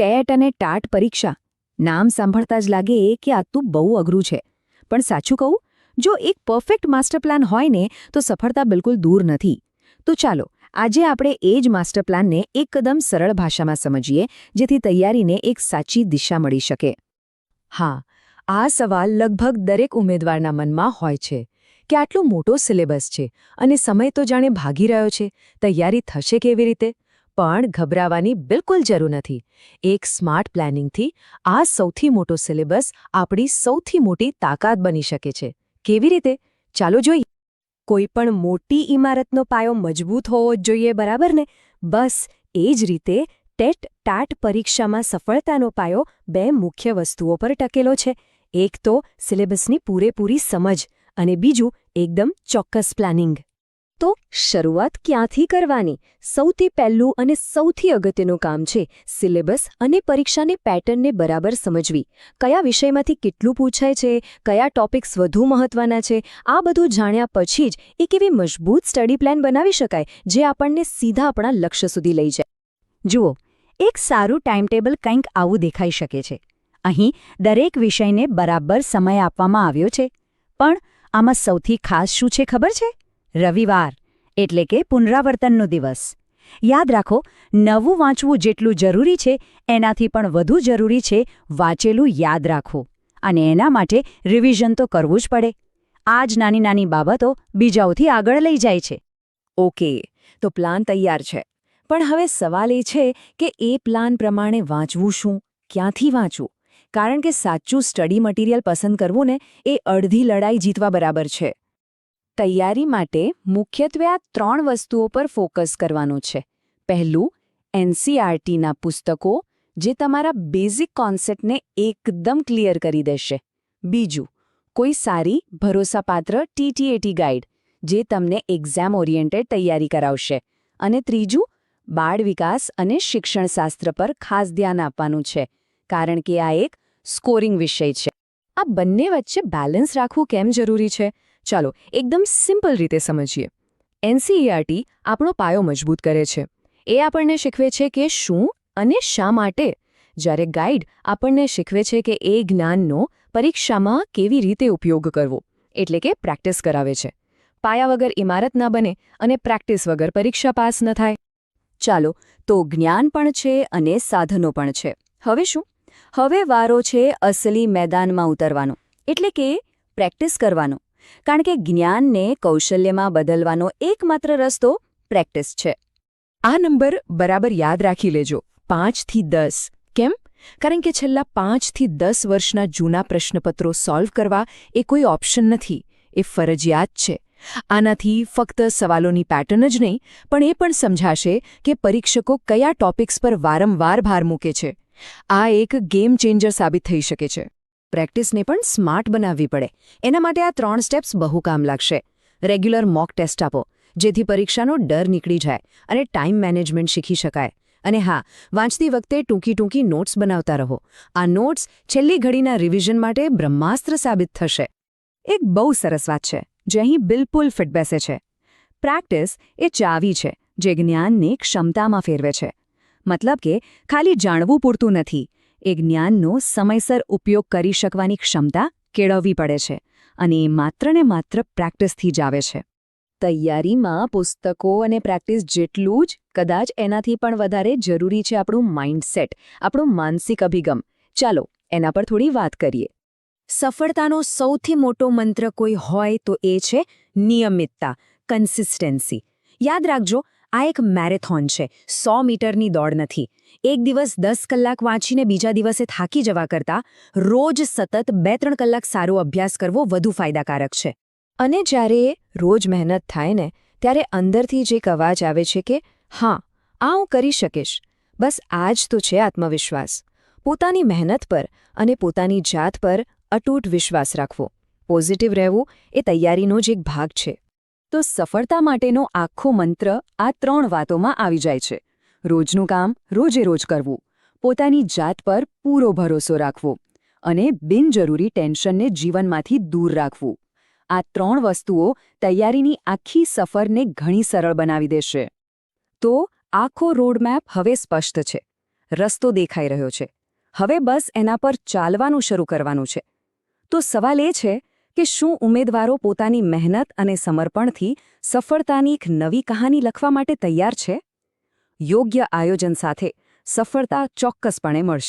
TET અને TAT પરીક્ષા. નામ સાંભળતા જ લાગે કે આ તો બહુ અઘરું છે. પણ સાચું કહું, જો એક પરફેક્ટ માસ્ટર પ્લાન હોય ને, તો સફળતા બિલકુલ દૂર નથી. તો ચાલો, આજે આપણે એ જ માસ્ટર પ્લાનને એકદમ સરળ ભાષામાં સમજીએ, જેથી તૈયારીને એક સાચી દિશા મળી શકે. હા, આ સવાલ લગભગ દરેક ઉમેદવારના મનમાં હોય છે, કે આટલો મોટો સિલેબસ છે, અને સમય તો જાણે ભાગી રહ્યો છે, તૈયારી થશે કેવી રીતે? પણ ગભરાવાની બિલકુલ જરૂર નથી. એક સ્માર્ટ પ્લાનિંગથી આ સૌથી મોટો સિલેબસ આપણી સૌથી મોટી તાકાત બની શકે છે. કેવી રીતે? ચાલો જોઈએ. કોઈ પણ મોટી ઇમારતનો પાયો મજબૂત હોવો જ જોઈએ, બરાબર ને? બસ, એ જ રીતે ટેટ ટાટ પરીક્ષામાં સફળતાનો પાયો બે મુખ્ય વસ્તુઓ પર ટકેલો છે. એક તો સિલેબસની પૂરેપૂરી સમજ અને બીજું એકદમ ચોક્કસ પ્લાનિંગ. તો શરૂઆત ક્યાંથી કરવાની? સૌથી પહેલું અને સૌથી અગત્યનું કામ છે સિલેબસ અને પરીક્ષાની પેટર્નને બરાબર સમજવી. કયા વિષયમાંથી કેટલું પૂછાય છે, કયા ટોપિક્સ વધુ મહત્વના છે, આ બધું જાણ્યા પછી જ એક એવી મજબૂત સ્ટડી પ્લાન બનાવી શકાય જે આપણને સીધા આપણા લક્ષ્ય સુધી લઈ જાય. જુઓ, એક સારું ટાઈમટેબલ કંઈક આવું દેખાઈ શકે છે. અહીં દરેક વિષયને બરાબર સમય આપવામાં આવ્યો છે. પણ આમાં સૌથી ખાસ શું છે ખબર છે? રવિવાર, એટલે કે પુનરાવર્તનનો દિવસ. યાદ રાખો, નવું વાંચવું જેટલું જરૂરી છે, એનાથી પણ વધુ જરૂરી છે વાંચેલું યાદ રાખવું. અને એના માટે રિવિઝન તો કરવું જ પડે. આ જ નાની નાની બાબતો બીજાઓથી આગળ લઈ જાય છે. ઓકે, તો પ્લાન તૈયાર છે. પણ હવે સવાલ એ છે કે એ પ્લાન પ્રમાણે વાંચવું શું? ક્યાંથી વાંચવું? કારણ કે સાચું સ્ટડી મટીરિયલ પસંદ કરવું ને એ અડધી લડાઈ જીતવા બરાબર છે. તૈયારી માટે મુખ્યત્વે આ ત્રણ વસ્તુઓ પર ફોકસ કરવાનું છે. પહેલું એનસીઆરટીના પુસ્તકો, જે તમારા બેઝિક કોન્સેપ્ટને એકદમ ક્લિયર કરી દેશે. બીજું, કોઈ સારી, ભરોસાપાત્ર ટીટીએટી ગાઈડ, જે તમને એક્ઝામ ઓરિએન્ટેડ તૈયારી કરાવશે. અને ત્રીજું, બાળ વિકાસ અને શિક્ષણશાસ્ત્ર પર ખાસ ધ્યાન આપવાનું છે, કારણ કે આ એક સ્કોરિંગ વિષય છે. આ બંને વચ્ચે બેલેન્સ રાખવું કેમ જરૂરી છે? ચાલો એકદમ સિમ્પલ રીતે સમજીએ. એનસીઈઆરટી આપણો પાયો મજબૂત કરે છે. એ આપણને શીખવે છે કે શું અને શા માટે. જ્યારે ગાઈડ આપણને શીખવે છે કે એ જ્ઞાનનો પરીક્ષામાં કેવી રીતે ઉપયોગ કરવો, એટલે કે પ્રેક્ટિસ કરાવે છે. પાયા વગર ઇમારત ના બને અને પ્રેક્ટિસ વગર પરીક્ષા પાસ ન થાય. ચાલો, તો જ્ઞાન પણ છે અને સાધનો પણ છે. હવે શું? હવે વારો છે અસલી મેદાનમાં ઉતરવાનો, એટલે કે પ્રેક્ટિસ કરવાનો. કારણ કે જ્ઞાનને કૌશલ્યમાં બદલવાનો એકમાત્ર રસ્તો પ્રેક્ટિસ છે. આ નંબર બરાબર યાદ રાખી લેજો, પાંચથી દસ. કેમ? કારણ કે છેલ્લા પાંચથી દસ વર્ષના જૂના પ્રશ્નપત્રો સોલ્વ કરવા એ કોઈ ઓપ્શન નથી, એ ફરજિયાત છે. આનાથી ફક્ત સવાલોની પેટર્ન જ નહીં, પણ એ પણ સમજાશે કે પરીક્ષકો કયા ટોપિક્સ પર વારંવાર ભાર મૂકે છે. આ એક ગેમ ચેન્જર સાબિત થઈ શકે છે. પ્રેક્ટિસને પણ સ્માર્ટ બનાવવી પડે. એના માટે આ ત્રણ સ્ટેપ્સ બહુ કામ લાગશે. રેગ્યુલર મોક ટેસ્ટ આપો, જેથી પરીક્ષાનો ડર નીકળી જાય અને ટાઈમ મેનેજમેન્ટ શીખી શકાય. અને હા, વાંચતી વખતે ટૂંકી ટૂંકી નોટ્સ બનાવતા રહો. આ નોટ્સ છેલ્લી ઘડીના રિવિઝન માટે બ્રહ્માસ્ત્ર સાબિત થશે. એક બહુ સરસ વાત છે, જે અહીં બિલકુલ ફિટ બેસે છે. પ્રેક્ટિસ એ ચાવી છે, જે જ્ઞાનને ક્ષમતામાં ફેરવે છે. મતલબ કે ખાલી જાણવું પૂરતું નથી. એ જ્ઞાનનો સમયસર ઉપયોગ કરી શકવાની ક્ષમતા કેળવવી પડે છે અને એ માત્ર ને માત્ર પ્રેક્ટિસથી જ આવે છે. તૈયારીમાં પુસ્તકો અને પ્રેક્ટિસ જેટલું જ કદાચ એનાથી પણ વધારે જરૂરી છે આપણું માઇન્ડસેટ, આપણું માનસિક અભિગમ. ચાલો, એના પર થોડી વાત કરીએ. સફળતાનો સૌથી મોટો મંત્ર કોઈ હોય તો એ છે નિયમિતતા કન્સિસ્ટન્સી યાદ રાખજો આ એક મેરેથોન છે. સો મીટરની દોડ નથી. એક દિવસ દસ કલાક વાંચીને બીજા દિવસે થાકી જવા કરતાં રોજ સતત બે ત્રણ કલાક સારો અભ્યાસ કરવો વધુ ફાયદાકારક છે. અને જ્યારે રોજ મહેનત થાય ને, ત્યારે અંદરથી જે એક અવાજ આવે છે કે, હા, આ હું કરી શકીશ. બસ આ જ તો છે આત્મવિશ્વાસ. પોતાની મહેનત પર અને પોતાની જાત પર અટૂટ વિશ્વાસ રાખવો. પોઝિટિવ રહેવું એ તૈયારીનો જ એક ભાગ છે. તો સફળતા માટેનો આખો મંત્ર આ ત્રણ વાતોમાં આવી જાય છે. રોજનું કામ રોજે રોજ કરવું, પોતાની જાત પર પૂરો ભરોસો રાખવો અને બિનજરૂરી ટેન્શનને જીવનમાંથી દૂર રાખવું. આ ત્રણ વસ્તુઓ તૈયારીની આખી સફરને ઘણી સરળ બનાવી દેશે. તો આખો રોડમેપ હવે સ્પષ્ટ છે. રસ્તો દેખાઈ રહ્યો છે. હવે બસ એના પર ચાલવાનું શરૂ કરવાનું છે. તો સવાલ એ છે કે શું ઉમેદવારો પોતાની મહેનત અને સમર્પણથી સફળતાની એક નવી કહાની લખવા માટે તૈયાર છે? યોગ્ય આયોજન સાથે સફળતા ચોક્કસપણે મળશે.